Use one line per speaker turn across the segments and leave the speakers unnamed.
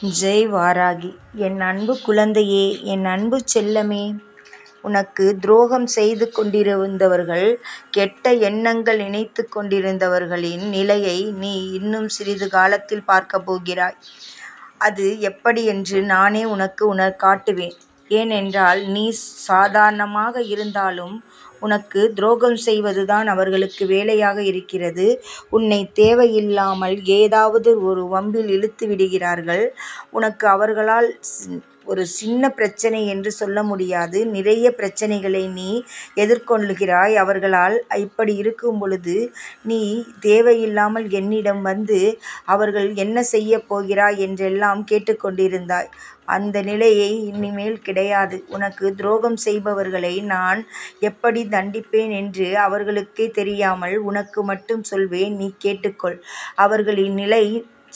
ஜெய் வாராகி என் அன்பு குழந்தையே என் அன்பு செல்லமே உனக்கு துரோகம் செய்து கொண்டிருந்தவர்கள் கெட்ட எண்ணங்கள் நினைத்து கொண்டிருந்தவர்களின் நிலையை நீ இன்னும் சிறிது காலத்தில் பார்க்கப் போகிறாய். அது எப்படி என்று நானே உனக்கு உணர் காட்டுவேன். ஏனென்றால் நீ சாதாரணமாக இருந்தாலும் உனக்கு துரோகம் செய்வதுதான் அவர்களுக்கு வேலையாக இருக்கிறது. உன்னை தேவையில்லாமல் ஏதாவது ஒரு வம்பில் இழுத்து விடுகிறார்கள். உனக்கு அவர்களால் ஒரு சின்ன பிரச்சனை என்று சொல்ல முடியாது. நிறைய பிரச்சனைகளை நீ எதிர்கொள்கிறாய் அவர்களால். இப்படி இருக்கும் பொழுது நீ தேவையில்லாமல் என்னிடம் வந்து அவர்கள் என்ன செய்ய போகிறாய் என்றெல்லாம் கேட்டுக்கொண்டிருந்தாய் அந்த நிலையை இனிமேல் கிடையாது. உனக்கு துரோகம் செய்பவர்களை நான் எப்படி தண்டிப்பேன் என்று அவர்களுக்கே தெரியாமல் உனக்கு மட்டும் சொல்வேன் நீ கேட்டுக்கொள். அவர்களின் நிலை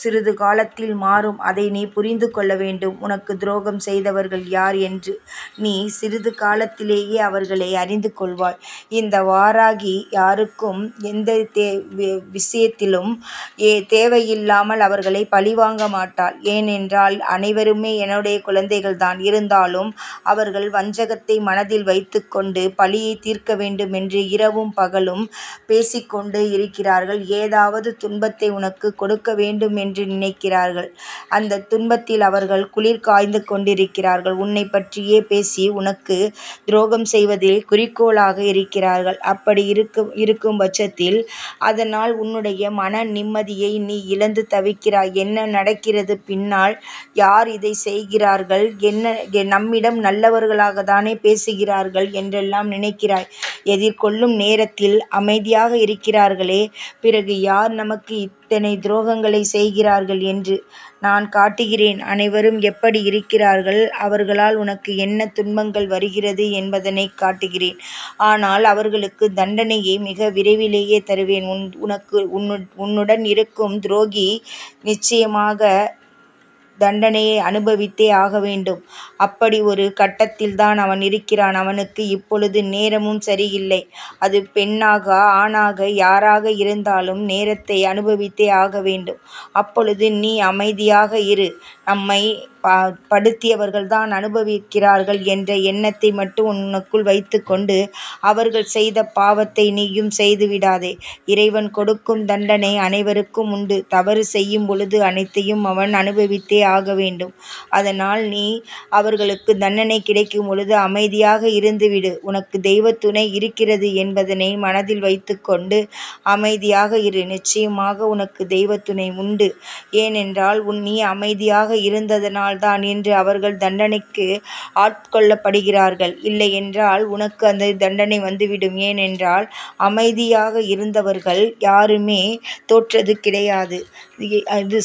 சிறிது காலத்தில் மாறும். அதை நீ புரிந்து கொள்ள வேண்டும். உனக்கு துரோகம் செய்தவர்கள் யார் என்று நீ சிறிது காலத்திலேயே அவர்களை அறிந்து கொள்வாய். இந்த வாராகி யாருக்கும் எந்த தே விஷயத்திலும் ஏ தேவையில்லாமல் அவர்களை பழிவாங்க மாட்டாள். ஏனென்றால் அனைவருமே என்னுடைய குழந்தைகள்தான். இருந்தாலும் அவர்கள் வஞ்சகத்தை மனதில் வைத்துக்கொண்டு பழியை தீர்க்க வேண்டும் என்று இரவும் பகலும் பேசிக்கொண்டு இருக்கிறார்கள். ஏதாவது துன்பத்தை உனக்கு கொடுக்க வேண்டும் என்று நினைக்கிறார்கள். அந்த துன்பத்தில் அவர்கள் குளிர் காய்ந்து கொண்டிருக்கிறார்கள். உன்னை பற்றியே பேசி உனக்கு துரோகம் செய்வதில் குறிக்கோளாக இருக்கிறார்கள். அப்படி இருக்கும் பட்சத்தில் அதனால் உன்னுடைய மன நிம்மதியை நீ இழந்து தவிக்கிறாய். என்ன நடக்கிறது பின்னால் யார் இதை செய்கிறார்கள் என்ன நம்மிடம் நல்லவர்களாகத்தானே பேசுகிறார்கள் என்றெல்லாம் நினைக்கிறாய். எதிர்கொள்ளும் நேரத்தில் அமைதியாக இருக்கிறார்களே பிறகு யார் நமக்கு இத்தனை துரோகங்களை செய்கிறார்கள் என்று நான் காட்டுகிறேன். அனைவரும் எப்படி இருக்கிறார்கள் அவர்களால் உனக்கு என்ன துன்பங்கள் வருகிறது என்பதனை காட்டுகிறேன். ஆனால் அவர்களுக்கு தண்டனையை மிக விரைவிலேயே தருவேன். உன் உனக்கு உன்னு உன்னுடன் இருக்கும் துரோகி நிச்சயமாக தண்டனையை அனுபவித்தே ஆக வேண்டும். அப்படி ஒரு கட்டத்தில்தான் அவன் இருக்கிறான். அவனுக்கு இப்பொழுது நேரமும் சரியில்லை. அது பெண்ணாக ஆணாக யாராக இருந்தாலும் நேரத்தை அனுபவித்தே ஆக வேண்டும். அப்பொழுது நீ அமைதியாக இரு. நம்மை படுத்தியவர்கள்தான் அனுபவிக்கிறார்கள் என்ற எண்ணத்தை மட்டும் உனக்குள் வைத்துக்கொண்டு அவர்கள் செய்த பாவத்தை நீயும் செய்து விடாதே. இறைவன் கொடுக்கும் தண்டனை அனைவருக்கும் உண்டு. தவறு செய்யும் பொழுது அனைத்தையும் அவன் அனுபவித்தே ஆக வேண்டும். அதனால் நீ அவர்களுக்கு தண்டனை கிடைக்கும் பொழுது அமைதியாக இருந்துவிடு. உனக்கு தெய்வ துணை இருக்கிறது என்பதனை மனதில் வைத்துக்கொண்டு அமைதியாக இரு. நிச்சயமாக உனக்கு தெய்வ துணை உண்டு. ஏனென்றால் உன் நீ அமைதியாக இருந்ததனால் அதனால்தான் இன்று அவர்கள் தண்டனைக்கு ஆட்கொள்ளப்படுகிறார்கள். இல்லையென்றால் உனக்கு அந்த தண்டனை வந்துவிடும். ஏனென்றால் அமைதியாக இருந்தவர்கள் யாருமே தோற்றது கிடையாது.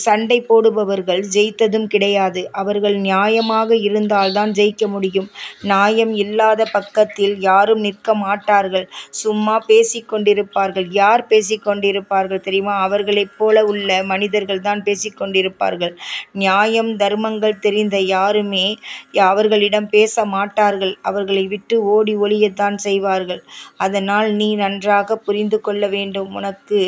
சண்டை போடுபவர்கள் ஜெயித்ததும் கிடையாது. அவர்கள் நியாயமாக இருந்தால்தான் ஜெயிக்க முடியும். நியாயம் இல்லாத பக்கத்தில் யாரும் நிற்க மாட்டார்கள். சும்மா பேசிக்கொண்டிருப்பார்கள் யார் பேசிக்கொண்டிருப்பார்கள் தெரியுமா? அவர்களைப் போல உள்ள மனிதர்கள் தான் பேசிக்கொண்டிருப்பார்கள் நியாயம் தர்மங்கள் தெரிந்த யாருமே அவர்களிடம் பேச மாட்டார்கள். அவர்களை விட்டு ஓடி ஒளியத்தான் செய்வார்கள். அதனால் நீ நன்றாகப் புரிந்து கொள்ள வேண்டும். உனக்கு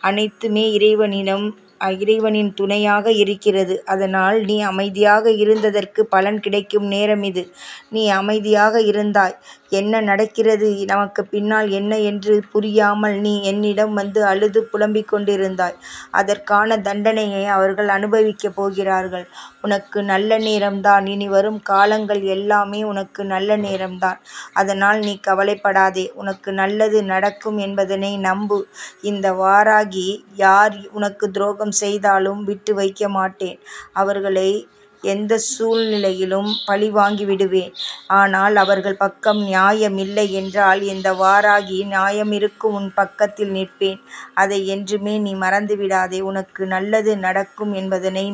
அனைத்துமே இறைவனிடம் இறைவனின் துணையாக இருக்கிறது. அதனால் நீ அமைதியாக இருந்ததற்கு பலன் கிடைக்கும் நேரம் இது. நீ அமைதியாக இருந்தாய். என்ன நடக்கிறது நமக்கு பின்னால் என்ன என்று புரியாமல் நீ என்னிடம் வந்து அழுது புலம்பிக் கொண்டிருந்தாய். அதற்கான தண்டனையை அவர்கள் அனுபவிக்கப் போகிறார்கள். உனக்கு நல்ல நேரம்தான். இனி வரும் காலங்கள் எல்லாமே உனக்கு நல்ல நேரம்தான். அதனால் நீ கவலைப்படாதே. உனக்கு நல்லது நடக்கும் என்பதனை நம்பு. இந்த வாராகி யார் உனக்கு துரோகம் செய்தாலும் விட்டு வைக்க மாட்டேன். அவர்களை எந்த சூழ்நிலையிலும் பழிவாங்கிவிடுவேன். ஆனால் அவர்கள் பக்கம் நியாயம் இல்லை என்றால் இந்த வாராகி நியாயமிருக்கும் உன் பக்கத்தில் நிற்பேன். அதை என்றுமே நீ மறந்துவிடாதே. உனக்கு நல்லது நடக்கும் என்பதனை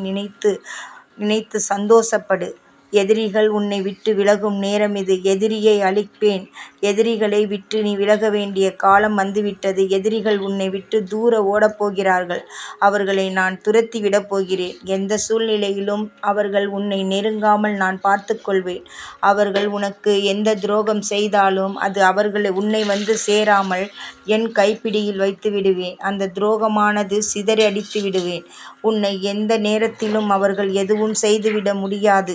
நினைத்து சந்தோஷப்படு. எதிரிகள் உன்னை விட்டு விலகும் நேரம் இது. எதிரியை அழிப்பேன். எதிரிகளை விட்டு நீ விலக வேண்டிய காலம் வந்துவிட்டது. எதிரிகள் உன்னை விட்டு தூர ஓடப்போகிறார்கள். அவர்களை நான் துரத்தி விடப் போகிறேன். எந்த சூழ்நிலையிலும் அவர்கள் உன்னை நெருங்காமல் நான் பார்த்துக்கொள்வேன் அவர்கள் உனக்கு எந்த துரோகம் செய்தாலும் அது அவர்களை உன்னை வந்து சேராமல் என் கைப்பிடியில் வைத்துவிடுவேன். அந்த துரோகமானது சிதறடித்து விடுவேன். உன்னை எந்த நேரத்திலும் அவர்கள் எதுவும் செய்துவிட முடியாது.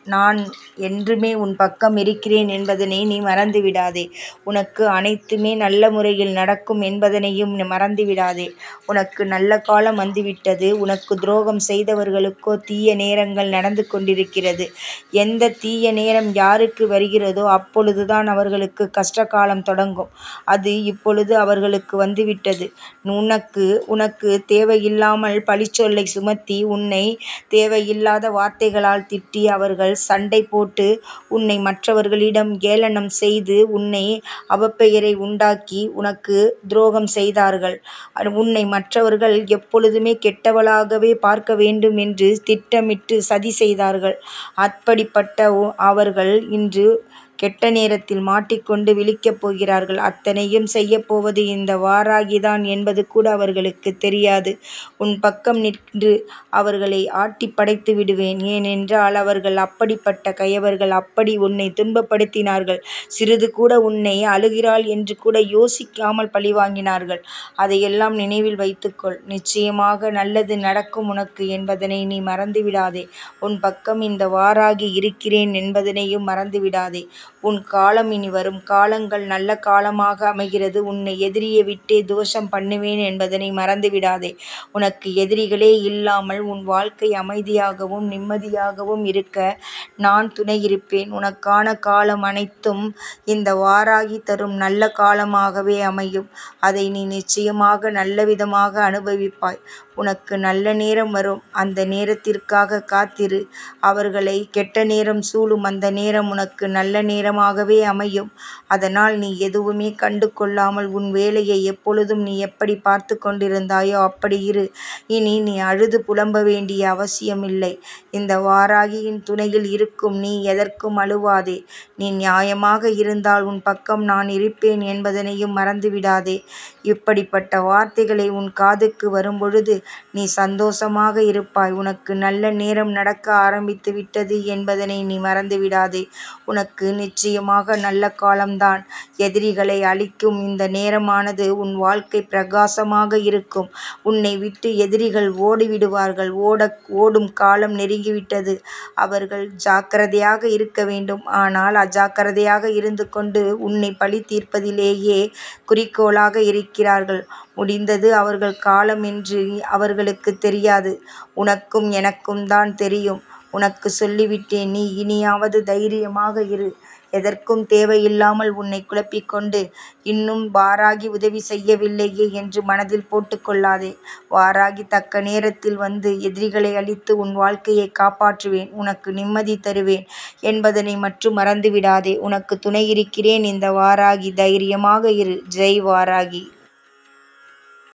நான் என்றுமே உன் பக்கம் இருக்கிறேன் என்பதனை நீ மறந்துவிடாதே. உனக்கு அனைத்துமே நல்ல முறையில் நடக்கும் என்பதனையும் மறந்துவிடாதே. உனக்கு நல்ல காலம் வந்துவிட்டது. உனக்கு துரோகம் செய்தவர்களுக்கோ தீய நேரங்கள் நடந்து கொண்டிருக்கிறது. எந்தத் தீய நேரம் யாருக்கு வருகிறதோ அப்பொழுதுதான் அவர்களுக்குக் கஷ்டகாலம் தொடங்கும். அது இப்பொழுது அவர்களுக்கு வந்துவிட்டது. உனக்கு உனக்குத் தேவையில்லாமல் பழிச்சொல்லைச் சுமத்தி உன்னைத் தேவையில்லாத வார்த்தைகளால் திட்டி அவர்கள் சண்டை போட்டு உன்னை மற்றவர்களிடம் ஏளனம் செய்து உன்னை அவப்பெயரை உண்டாக்கி உனக்கு துரோகம் செய்தார்கள். உன்னை மற்றவர்கள் எப்பொழுதுமே கெட்டவளாகவே பார்க்க வேண்டும் என்று திட்டமிட்டு சதி செய்தார்கள். அப்படிப்பட்ட அவர்கள் இன்று கெட்ட நேரத்தில் மாட்டிக்கொண்டு விழிக்கப் போகிறார்கள். அத்தனையும் செய்யப்போவது இந்த வாராகிதான் என்பதுகூட அவர்களுக்குத் தெரியாது. உன் பக்கம் நின்று அவர்களை ஆட்டிப் படைத்துவிடுவேன். ஏனென்றால் அவர்கள் அப்படிப்பட்ட கயவர்கள். அப்படி உன்னைத் துன்பப்படுத்தினார்கள். சிறிதுகூட உன்னை அழுகிறாள் என்று கூட யோசிக்காமல் பழிவாங்கினார்கள். அதையெல்லாம் நினைவில் வைத்துக்கொள். நிச்சயமாக நல்லது நடக்கும் உனக்கு என்பதனை நீ மறந்துவிடாதே. உன் பக்கம் இந்த வாராகி இருக்கிறேன் என்பதனையும் மறந்துவிடாதே. உன் காலம் இனி வரும் காலங்கள் நல்ல காலமாக அமைகிறது. உன்னை எதிரியை விட்டே தோஷம் பண்ணுவேன் என்பதனை மறந்துவிடாதே. உனக்கு எதிரிகளே இல்லாமல் உன் வாழ்க்கை அமைதியாகவும் நிம்மதியாகவும் இருக்க நான் துணையிருப்பேன். உனக்கான காலம் அனைத்தும் இந்த வாராகி தரும் நல்ல காலமாகவே அமையும். அதை நீ நிச்சயமாக நல்லவிதமாக அனுபவிப்பாய். உனக்கு நல்ல நேரம் வரும். அந்த நேரத்திற்காக காத்திரு. அவர்களை கெட்ட நேரம் சூழும் அந்த நேரம் உனக்கு நல்ல நேரமாகவே அமையும். அதனால் நீ எதுவுமே கண்டு கொள்ளாமல் உன் வேலையை எப்பொழுதும் நீ எப்படி பார்த்து கொண்டிருந்தாயோ அப்படி இரு. இனி நீ அழுது புலம்ப வேண்டிய அவசியமில்லை. இந்த வாராகியின் துணையில் இருக்கும் நீ எதற்கும் அழுவாதே. நீ நியாயமாக இருந்தால் உன் பக்கம் நான் இருப்பேன் என்பதனையும் மறந்துவிடாதே. இப்படிப்பட்ட வார்த்தைகளை உன் காதுக்கு வரும்பொழுது நீ சந்தோஷமாக இருப்பாய். உனக்கு நல்ல நேரம் நடக்க ஆரம்பித்து விட்டது என்பதனை நீ மறந்துவிடாதே. உனக்கு நிச்சயமாக நல்ல காலம்தான். எதிரிகளை அழிக்கும் இந்த நேரமானது உன் வாழ்க்கை பிரகாசமாக இருக்கும். உன்னை விட்டு எதிரிகள் ஓடிவிடுவார்கள். ஓடும் காலம் நெருங்கிவிட்டது. அவர்கள் ஜாக்கிரதையாக இருக்க வேண்டும். ஆனால் அஜாக்கிரதையாக இருந்து கொண்டு உன்னை பழி தீர்ப்பதிலேயே குறிக்கோளாக இருக்கிறார்கள். முடிந்தது அவர்கள் காலம் என்று அவர்களுக்கு தெரியாது. உனக்கும் எனக்கும் தான் தெரியும். உனக்கு சொல்லிவிட்டேன். நீ இனியாவது தைரியமாக இரு. எதற்கும் தேவையில்லாமல் உன்னை குழப்பிக்கொண்டு இன்னும் வாராகி உதவி செய்யவில்லையே என்று மனதில் போட்டுக்கொள்ளாதே வாராகி தக்க நேரத்தில் வந்து எதிரிகளை அழித்து உன் வாழ்க்கையை காப்பாற்றுவேன். உனக்கு நிம்மதி தருவேன் என்பதனை மட்டும் மறந்துவிடாதே. உனக்கு துணை இருக்கிறேன் இந்த வாராகி. தைரியமாக இரு. ஜெய் வாராகி.